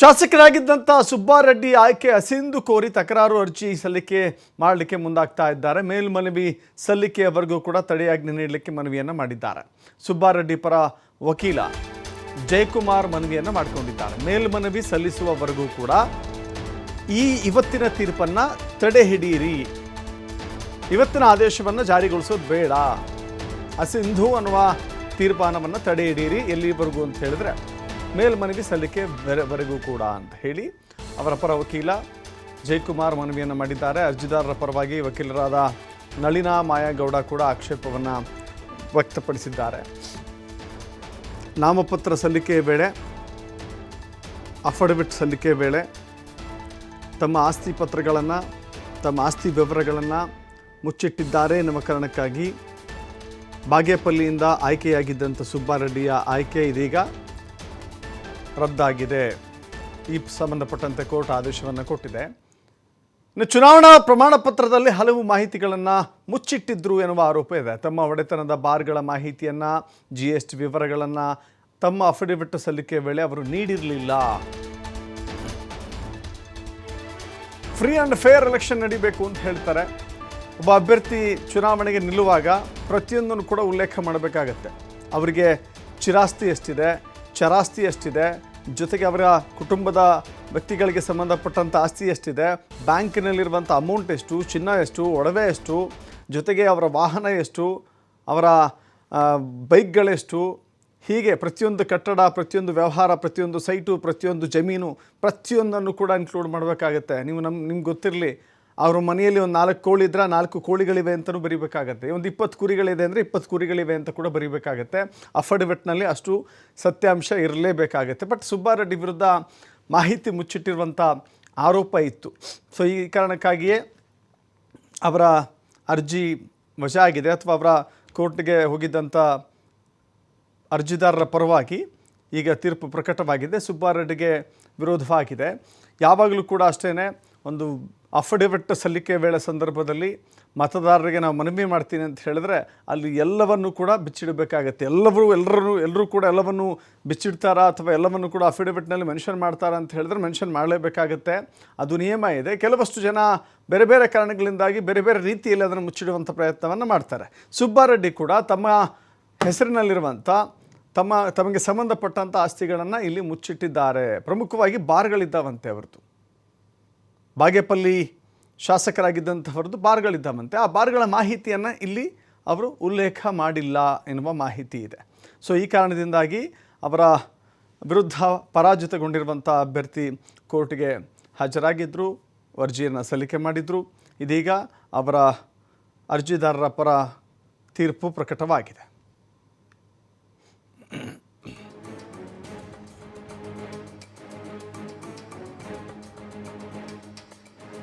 ಶಾಸಕರಾಗಿದ್ದಂಥ ಸುಬ್ಬಾರೆಡ್ಡಿ ಆಯ್ಕೆ ಅಸಿಂದು ಕೋರಿ ತಕರಾರು ಅರ್ಜಿ ಸಲ್ಲಿಕೆ ಮಾಡಲಿಕ್ಕೆ ಮುಂದಾಗ್ತಾ ಇದ್ದಾರೆ. ಮೇಲ್ಮನವಿ ಸಲ್ಲಿಕೆಯವರೆಗೂ ಕೂಡ ತಡೆಯಾಜ್ಞೆ ನೀಡಲಿಕ್ಕೆ ಮನವಿಯನ್ನು ಮಾಡಿದ್ದಾರೆ. ಸುಬ್ಬಾರೆಡ್ಡಿ ಪರ ವಕೀಲ ಜಯಕುಮಾರ್ ಮನವಿಯನ್ನು ಮಾಡಿಕೊಂಡಿದ್ದಾರೆ. ಮೇಲ್ಮನವಿ ಸಲ್ಲಿಸುವವರೆಗೂ ಕೂಡ ಈ ಇವತ್ತಿನ ತೀರ್ಪನ್ನು ತಡೆ ಹಿಡಿಯಿರಿ. ಇವತ್ತಿನ ಆದೇಶವನ್ನು ಜಾರಿಗೊಳಿಸೋದು ಬೇಡ. ಅಸಿಂಧು ಅನ್ನುವ ತೀರ್ಮಾನವನ್ನು ತಡೆ ಹಿಡಿಯಿರಿ ಎಲ್ಲಿವರೆಗೂ ಅಂತ ಹೇಳಿದ್ರೆ ಮೇಲ್ಮನವಿ ಸಲ್ಲಿಕೆ ವರೆ- ವರೆಗೂ ಕೂಡ ಅಂತ ಹೇಳಿ ಅವರ ಪರ ವಕೀಲ ಜಯಕುಮಾರ್ ಮನವಿಯನ್ನು ಮಾಡಿದ್ದಾರೆ. ಅರ್ಜಿದಾರರ ಪರವಾಗಿ ವಕೀಲರಾದ ನಳಿನಾ ಮಾಯಾಗೌಡ ಕೂಡ ಆಕ್ಷೇಪವನ್ನು ವ್ಯಕ್ತಪಡಿಸಿದ್ದಾರೆ. ನಾಮಪತ್ರ ಸಲ್ಲಿಕೆ ವೇಳೆ ಅಫಿಡವಿಟ್ ಸಲ್ಲಿಕೆ ವೇಳೆ ತಮ್ಮ ಆಸ್ತಿ ಪತ್ರಗಳನ್ನು, ತಮ್ಮ ಆಸ್ತಿ ವಿವರಗಳನ್ನು ಮುಚ್ಚಿಟ್ಟಿದ್ದಾರೆ. ಎನ್ನುವ ಕಾರಣಕ್ಕಾಗಿ ಬಾಗೇಪಲ್ಲಿಯಿಂದ ಆಯ್ಕೆಯಾಗಿದ್ದಂಥ ಸುಬ್ಬಾರೆಡ್ಡಿಯ ಆಯ್ಕೆ ಇದೀಗ ರದ್ದಾಗಿದೆ. ಈ ಸಂಬಂಧಪಟ್ಟಂತೆ ಕೋರ್ಟ್ ಆದೇಶವನ್ನು ಕೊಟ್ಟಿದೆ. ಇನ್ನು ಚುನಾವಣಾ ಪ್ರಮಾಣ ಪತ್ರದಲ್ಲಿ ಹಲವು ಮಾಹಿತಿಗಳನ್ನು ಮುಚ್ಚಿಟ್ಟಿದ್ರು ಎನ್ನುವ ಆರೋಪ ಇದೆ. ತಮ್ಮ ಒಡೆತನದ ಬಾರ್ಗಳ ಮಾಹಿತಿಯನ್ನು ಜಿ ಎಸ್ ಟಿ ವಿವರಗಳನ್ನು ತಮ್ಮ ಅಫಿಡವಿಟ್ ಸಲ್ಲಿಕೆ ವೇಳೆ ಅವರು ನೀಡಿರಲಿಲ್ಲ. ಫ್ರೀ ಆ್ಯಂಡ್ ಫೇರ್ ಎಲೆಕ್ಷನ್ ನಡಿಬೇಕು ಅಂತ ಹೇಳ್ತಾರೆ. ಒಬ್ಬ ಅಭ್ಯರ್ಥಿ ಚುನಾವಣೆಗೆ ನಿಲ್ಲುವಾಗ ಪ್ರತಿಯೊಂದನ್ನು ಕೂಡ ಉಲ್ಲೇಖ ಮಾಡಬೇಕಾಗತ್ತೆ. ಅವರಿಗೆ ಚಿರಾಸ್ತಿ ಎಷ್ಟಿದೆ, ಚರಾಸ್ತಿ ಎಷ್ಟಿದೆ ಜೊತೆಗೆ ಅವರ ಕುಟುಂಬದ ವ್ಯಕ್ತಿಗಳಿಗೆ ಸಂಬಂಧಪಟ್ಟಂಥ ಆಸ್ತಿ ಎಷ್ಟಿದೆ ಬ್ಯಾಂಕಿನಲ್ಲಿರುವಂಥ ಅಮೌಂಟ್ ಎಷ್ಟು, ಚಿನ್ನ ಎಷ್ಟು, ಒಡವೆ ಎಷ್ಟು, ಜೊತೆಗೆ ಅವರ ವಾಹನ ಎಷ್ಟು, ಅವರ ಬೈಕ್ಗಳೆಷ್ಟು ಹೀಗೆ ಪ್ರತಿಯೊಂದು ಕಟ್ಟಡ, ಪ್ರತಿಯೊಂದು ವ್ಯವಹಾರ, ಪ್ರತಿಯೊಂದು ಸೈಟು, ಪ್ರತಿಯೊಂದು ಜಮೀನು ಪ್ರತಿಯೊಂದನ್ನು ಕೂಡ ಇನ್ಕ್ಲೂಡ್ ಮಾಡಬೇಕಾಗತ್ತೆ. ನೀವು ನಮ್ಮ ನಿಮ್ಗೆ ಗೊತ್ತಿರಲಿ ಅವ್ರ ಮನೆಯಲ್ಲಿ ಒಂದು ನಾಲ್ಕು ಕೋಳಿ ಇದ್ರೆ ನಾಲ್ಕು ಕೋಳಿಗಳಿವೆ ಅಂತಲೂ ಬರೀಬೇಕಾಗತ್ತೆ. ಒಂದು ಇಪ್ಪತ್ತು ಕುರಿಗಳಿದೆ ಅಂದರೆ ಇಪ್ಪತ್ತು ಕುರಿಗಳಿವೆ ಅಂತ ಕೂಡ ಬರೀಬೇಕಾಗತ್ತೆ. ಅಫಿಡವಿಟ್ನಲ್ಲಿ ಅಷ್ಟು ಸತ್ಯಾಂಶ ಇರಲೇಬೇಕಾಗತ್ತೆ. ಬಟ್ ಸುಬ್ಬಾರೆಡ್ಡಿ ವಿರುದ್ಧ ಮಾಹಿತಿ ಮುಚ್ಚಿಟ್ಟಿರುವಂಥ ಆರೋಪ ಇತ್ತು. ಸೊ ಈ ಕಾರಣಕ್ಕಾಗಿಯೇ ಅವರ ಅರ್ಜಿ ವಜಾ ಆಗಿದೆ ಅಥವಾ ಅವರ ಕೋರ್ಟ್ಗೆ ಹೋಗಿದ್ದಂಥ ಅರ್ಜಿದಾರರ ಪರವಾಗಿ ಈಗ ತೀರ್ಪು ಪ್ರಕಟವಾಗಿದೆ. ಸುಬ್ಬಾರೆಡ್ಡಿಗೆ ವಿರೋಧವಾಗಿದೆ ಯಾವಾಗಲೂ ಕೂಡ ಅಷ್ಟೇ ಒಂದು ಅಫಿಡವಿಟ್ ಸಲ್ಲಿಕೆ ವೇಳೆ ಸಂದರ್ಭದಲ್ಲಿ ಮತದಾರರಿಗೆ ನಾವು ಮನವಿ ಮಾಡ್ತೀನಿ ಅಂತ ಹೇಳಿದ್ರೆ ಅಲ್ಲಿ ಎಲ್ಲವನ್ನು ಕೂಡ ಬಿಚ್ಚಿಡಬೇಕಾಗತ್ತೆ. ಎಲ್ಲರೂ ಎಲ್ಲರೂ ಎಲ್ಲರೂ ಕೂಡ ಎಲ್ಲವನ್ನು ಬಿಚ್ಚಿಡ್ತಾರಾ ಅಥವಾ ಎಲ್ಲವನ್ನು ಕೂಡ ಅಫಿಡವಿಟ್ನಲ್ಲಿ ಮೆನ್ಷನ್ ಮಾಡ್ತಾರಾ ಅಂತ ಹೇಳಿದ್ರೆ ಮೆನ್ಷನ್ ಮಾಡಲೇಬೇಕಾಗತ್ತೆ. ಅದು ನಿಯಮ ಇದೆ. ಕೆಲವಷ್ಟು ಜನ ಬೇರೆ ಬೇರೆ ಕಾರಣಗಳಿಂದಾಗಿ ಬೇರೆ ಬೇರೆ ರೀತಿಯಲ್ಲಿ ಅದನ್ನು ಮುಚ್ಚಿಡುವಂಥ ಪ್ರಯತ್ನವನ್ನು ಮಾಡ್ತಾರೆ. ಸುಬ್ಬಾರೆಡ್ಡಿ ಕೂಡ ತಮ್ಮ ಹೆಸರಿನಲ್ಲಿರುವಂಥ, ತಮ್ಮ, ತಮಗೆ ಸಂಬಂಧಪಟ್ಟಂಥ ಆಸ್ತಿಗಳನ್ನು ಇಲ್ಲಿ ಮುಚ್ಚಿಟ್ಟಿದ್ದಾರೆ. ಪ್ರಮುಖವಾಗಿ ಬಾರ್ಗಳಿದ್ದಾವಂತೆ ಅವರದ್ದು. ಬಾಗೇಪಲ್ಲಿ ಶಾಸಕರಾಗಿದ್ದಂಥವ್ರದ್ದು ಬಾರ್ಗಳಿದ್ದಾವಂತೆ. ಆ ಬಾರ್ಗಳ ಮಾಹಿತಿಯನ್ನು ಇಲ್ಲಿ ಅವರು ಉಲ್ಲೇಖ ಮಾಡಿಲ್ಲ ಎನ್ನುವ ಮಾಹಿತಿ ಇದೆ. ಸೊ ಈ ಕಾರಣದಿಂದಾಗಿ ಅವರ ವಿರುದ್ಧ ಪರಾಜಿತಗೊಂಡಿರುವಂಥ ಅಭ್ಯರ್ಥಿ ಕೋರ್ಟ್ಗೆ ಹಾಜರಾಗಿದ್ದರು ಅರ್ಜಿಯನ್ನು ಸಲ್ಲಿಕೆ ಮಾಡಿದರು. ಇದೀಗ ಅವರ ಅರ್ಜಿದಾರರ ಪರ ತೀರ್ಪು ಪ್ರಕಟವಾಗಿದೆ.